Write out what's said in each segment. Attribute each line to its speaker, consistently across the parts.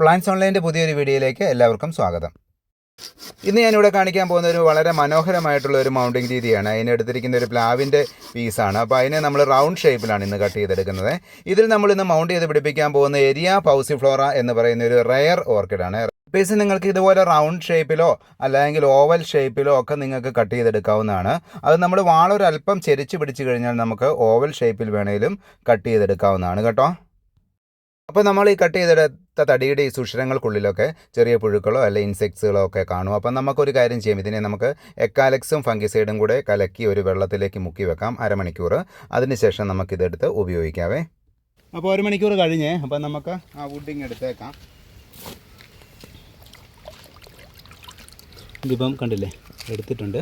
Speaker 1: plans ഓൺലൈൻ്റെ പുതിയൊരു വീഡിയോയിലേക്ക് എല്ലാവർക്കും സ്വാഗതം ഇന്ന് ഞാനിവിടെ കാണിക്കാൻ പോകുന്ന ഒരു വളരെ മനോഹരമായിട്ടുള്ള ഒരു മൗണ്ടിങ് രീതിയാണ് അതിനെടുത്തിരിക്കുന്ന ഒരു പ്ലാവിൻ്റെ പീസാണ് അപ്പോൾ അതിനെ നമ്മൾ റൗണ്ട് ഷേപ്പിലാണ് ഇന്ന് കട്ട് ചെയ്തെടുക്കുന്നത് ഇതിൽ നമ്മൾ ഇന്ന് മൗണ്ട് ചെയ്ത് പിടിപ്പിക്കാൻ പോകുന്ന പൗസി പൗസിഫ്ലോറ എന്ന് പറയുന്ന ഒരു റെയർ ഓർക്കിഡാണ് പീസ് നിങ്ങൾക്ക് ഇതുപോലെ റൗണ്ട് ഷേപ്പിലോ അല്ലെങ്കിൽ ഓവൽ ഷേപ്പിലോ ഒക്കെ നിങ്ങൾക്ക് കട്ട് ചെയ്തെടുക്കാവുന്നതാണ് അത് നമ്മൾ വാളൊരൽപ്പം ചെരിച്ച് പിടിച്ചു കഴിഞ്ഞാൽ നമുക്ക് ഓവൽ ഷേപ്പിൽ വേണേലും കട്ട് ചെയ്തെടുക്കാവുന്നതാണ് കേട്ടോ അപ്പോൾ നമ്മൾ ഈ കട്ട് ചെയ്തെടുത്ത തടിയുടെ ഈ സുഷിരങ്ങൾക്കുള്ളിലൊക്കെ ചെറിയ പുഴുക്കളോ അല്ലെ ഇൻസെക്ട്സുകളോ ഒക്കെ കാണും അപ്പം നമുക്കൊരു കാര്യം ചെയ്യാം ഇതിനെ നമുക്ക് എക്കാലക്സും ഫംഗിസൈഡും കൂടെ കലക്കി ഒരു വെള്ളത്തിലേക്ക് മുക്കി വെക്കാം അരമണിക്കൂർ അതിനുശേഷം നമുക്കിതെടുത്ത് ഉപയോഗിക്കാവേ അപ്പോൾ ഒരു മണിക്കൂർ കഴിഞ്ഞേ അപ്പം നമുക്ക് ആ വുഡിങ് എടുത്തേക്കാം ഇതിപ്പം കണ്ടില്ലേ എടുത്തിട്ടുണ്ട്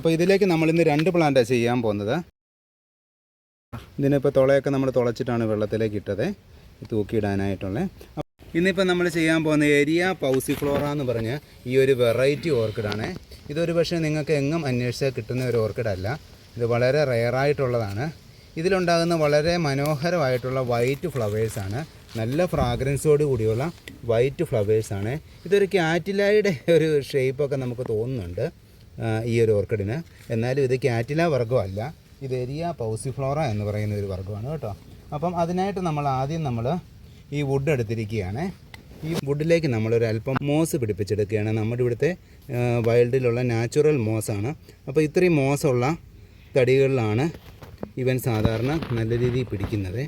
Speaker 1: അപ്പോൾ ഇതിലേക്ക് നമ്മളിന്ന് രണ്ട് പ്ലാന്റാണ് ചെയ്യാൻ പോകുന്നത് ഇതിനിപ്പോൾ തുളയൊക്കെ നമ്മൾ തുളച്ചിട്ടാണ് വെള്ളത്തിലേക്ക് ഇട്ടത് തൂക്കിയിടാനായിട്ടുള്ള ഇന്നിപ്പോൾ നമ്മൾ ചെയ്യാൻ പോകുന്ന ഏരിയ പൗസി ഫ്ലോറ എന്ന് പറഞ്ഞ ഈ ഒരു വെറൈറ്റി ഓർക്കിഡാണ് ഇതൊരു പക്ഷേ നിങ്ങൾക്ക് എങ്ങും അന്വേഷിച്ചാൽ കിട്ടുന്ന ഒരു ഓർക്കിഡല്ല ഇത് വളരെ റെയറായിട്ടുള്ളതാണ് ഇതിലുണ്ടാകുന്ന വളരെ മനോഹരമായിട്ടുള്ള വൈറ്റ് ഫ്ലവേഴ്സാണ് നല്ല ഫ്രാഗ്രൻസോട് കൂടിയുള്ള വൈറ്റ് ഫ്ലവേഴ്സാണ് ഇതൊരു ക്യാറ്റിലായുടെ ഒരു ഷേപ്പൊക്കെ നമുക്ക് തോന്നുന്നുണ്ട് ഈ ഒരു ഓർക്കിഡിന് എന്നാലും ഇത് ക്യാറ്റില വർഗ്ഗമല്ല ഇത് എരിയ ഫ്ലോറ എന്ന് പറയുന്ന ഒരു വർഗ്ഗമാണ് കേട്ടോ അപ്പം അതിനായിട്ട് നമ്മൾ ആദ്യം നമ്മൾ ഈ വുഡ് എടുത്തിരിക്കുകയാണ് ഈ വുഡിലേക്ക് നമ്മളൊരു അല്പം മോസ് പിടിപ്പിച്ചെടുക്കുകയാണ് നമ്മുടെ ഇവിടുത്തെ വൈൽഡിലുള്ള നാച്ചുറൽ മോസാണ് അപ്പോൾ ഇത്രയും മോസമുള്ള തടികളിലാണ് ഇവൻ സാധാരണ നല്ല രീതിയിൽ പിടിക്കുന്നത്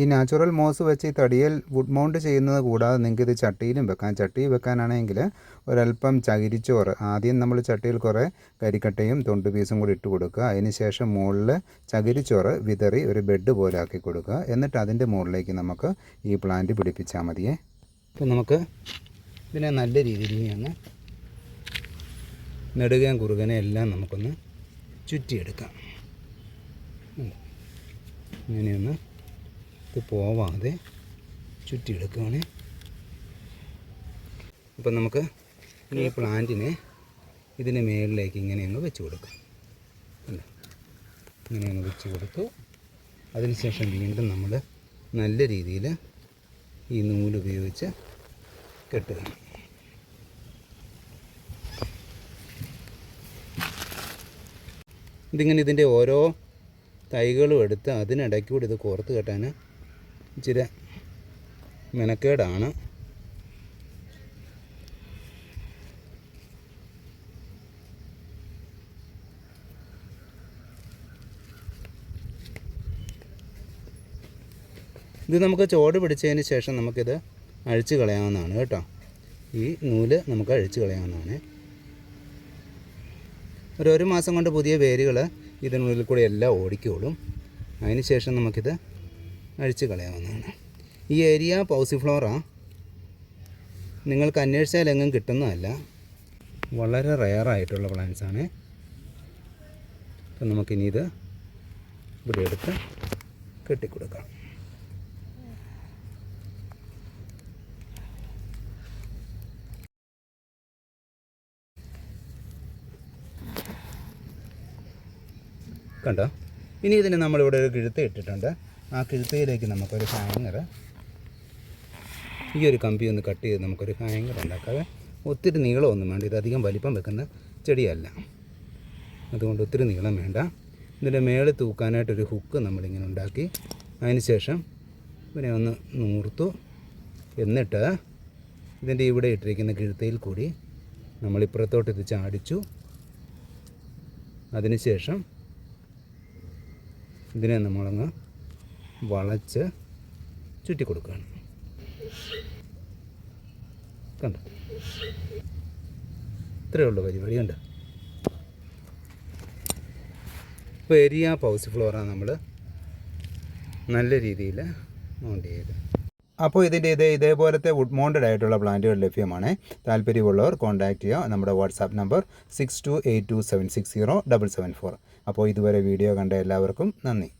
Speaker 1: ഈ നാച്ചുറൽ മോസ് വെച്ച് ഈ തടിയിൽ വുഡ് മൗണ്ട് ചെയ്യുന്നത് കൂടാതെ നിങ്ങൾക്ക് ഇത് ചട്ടിയിലും വെക്കാം ചട്ടി വെക്കാനാണെങ്കിൽ ഒരല്പം ചകിരിച്ചോറ് ആദ്യം നമ്മൾ ചട്ടിയിൽ കുറേ കരിക്കട്ടയും തൊണ്ട് പീസും കൂടി ഇട്ട് കൊടുക്കുക അതിനുശേഷം മുകളിൽ ചകിരിച്ചോറ് വിതറി ഒരു ബെഡ് പോലെ ആക്കി കൊടുക്കുക എന്നിട്ട് അതിൻ്റെ മുകളിലേക്ക് നമുക്ക് ഈ പ്ലാന്റ് പിടിപ്പിച്ചാൽ മതിയേ അപ്പോൾ നമുക്ക് ഇതിനെ നല്ല രീതിയിൽ ഒന്ന് നെടുകയും കുറുകനെ എല്ലാം നമുക്കൊന്ന് ചുറ്റിയെടുക്കാം ഇങ്ങനെയൊന്ന് ഇത് പോവാതെ ചുറ്റിയെടുക്കുകയാണ് അപ്പം നമുക്ക് ഈ പ്ലാന്റിനെ ഇതിന് മേളിലേക്ക് ഇങ്ങനെ അങ്ങ് വെച്ച് കൊടുക്കാം ഇങ്ങനെ അങ്ങ് വെച്ച് കൊടുത്തു അതിനുശേഷം വീണ്ടും നമ്മൾ നല്ല രീതിയിൽ ഈ നൂല് ഉപയോഗിച്ച് കെട്ടുക ഇതിങ്ങനെ ഇതിൻ്റെ ഓരോ തൈകളും എടുത്ത് അതിനിടയ്ക്കൂടി ഇത് കോർത്ത് കെട്ടാൻ ഇച്ചിരി മെനക്കേടാണ് ഇത് നമുക്ക് ചോട് പിടിച്ചതിന് ശേഷം നമുക്കിത് അഴിച്ചു കളയാവുന്നതാണ് കേട്ടോ ഈ നൂല് നമുക്ക് അഴിച്ചു കളയാവുന്നതാണ് ഒരു ഒരു മാസം കൊണ്ട് പുതിയ വേരുകൾ ഇതിനുള്ളിൽ കൂടി എല്ലാം ഓടിക്കോളും അതിന് ശേഷം നമുക്കിത് അഴിച്ച് കളയാവുന്നതാണ് ഈ ഏരിയ പൗസി പൗസിഫ്ലോറാണ് നിങ്ങൾക്ക് അന്വേഷിച്ചാൽ എങ്ങും കിട്ടുന്നതല്ല വളരെ റെയറായിട്ടുള്ള പ്ലാന്റ്സാണ് അപ്പം നമുക്കിനി ഇത് ഇവിടെ എടുത്ത് കെട്ടിക്കൊടുക്കാം കണ്ടോ ഇനി ഇതിന് നമ്മളിവിടെ ഒരു കിഴുത്ത് ഇട്ടിട്ടുണ്ട് ആ കിഴുത്തയിലേക്ക് നമുക്കൊരു ഹാങ്ങർ ഈ ഒരു കമ്പി ഒന്ന് കട്ട് ചെയ്ത് നമുക്കൊരു ഹാങ്ങർ ഉണ്ടാക്കാതെ ഒത്തിരി നീളമൊന്നും വേണ്ട ഇതധികം വലിപ്പം വെക്കുന്ന ചെടിയല്ല അതുകൊണ്ട് ഒത്തിരി നീളം വേണ്ട ഇതിൻ്റെ മേളിൽ തൂക്കാനായിട്ടൊരു ഹുക്ക് നമ്മളിങ്ങനെ ഉണ്ടാക്കി അതിനുശേഷം ഇവനെ ഒന്ന് നൂർത്തു എന്നിട്ട് ഇതിൻ്റെ ഇവിടെ ഇട്ടിരിക്കുന്ന കിഴുത്തയിൽ കൂടി നമ്മളിപ്പുറത്തോട്ട് ഇത് ചാടിച്ചു അതിനുശേഷം ഇതിനെ നമ്മളങ്ങ് വളച്ച് ചുറ്റി കൊടുക്കുകയാണ് കണ്ടോ ഇത്രയേ ഉള്ളൂ പരിപാടി കണ്ടോ ഇപ്പോൾ എരിയ പൗസ് ഫ്ലോറാണ് നമ്മൾ നല്ല രീതിയിൽ മൗണ്ട് ചെയ്ത് അപ്പോൾ ഇതിൻ്റെ ഇതേ ഇതേപോലത്തെ വുഡ് മൗണ്ടഡ് ആയിട്ടുള്ള പ്ലാന്റുകൾ ലഭ്യമാണ് താല്പര്യമുള്ളവർ കോൺടാക്റ്റ് ചെയ്യുക നമ്മുടെ WhatsApp number six two eight two seven six zero double seven four അപ്പോൾ ഇതുവരെ വീഡിയോ കണ്ട എല്ലാവർക്കും നന്ദി